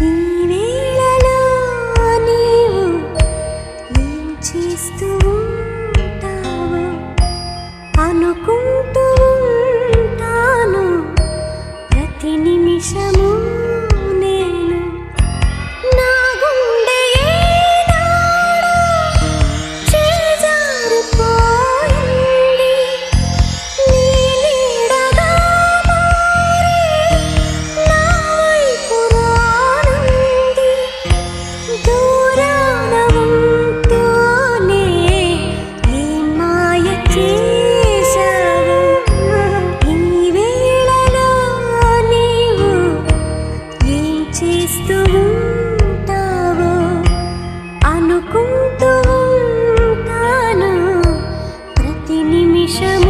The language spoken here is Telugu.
Ooh. అనుకుంటూ ఉంటాను. ప్రతి నిమిషం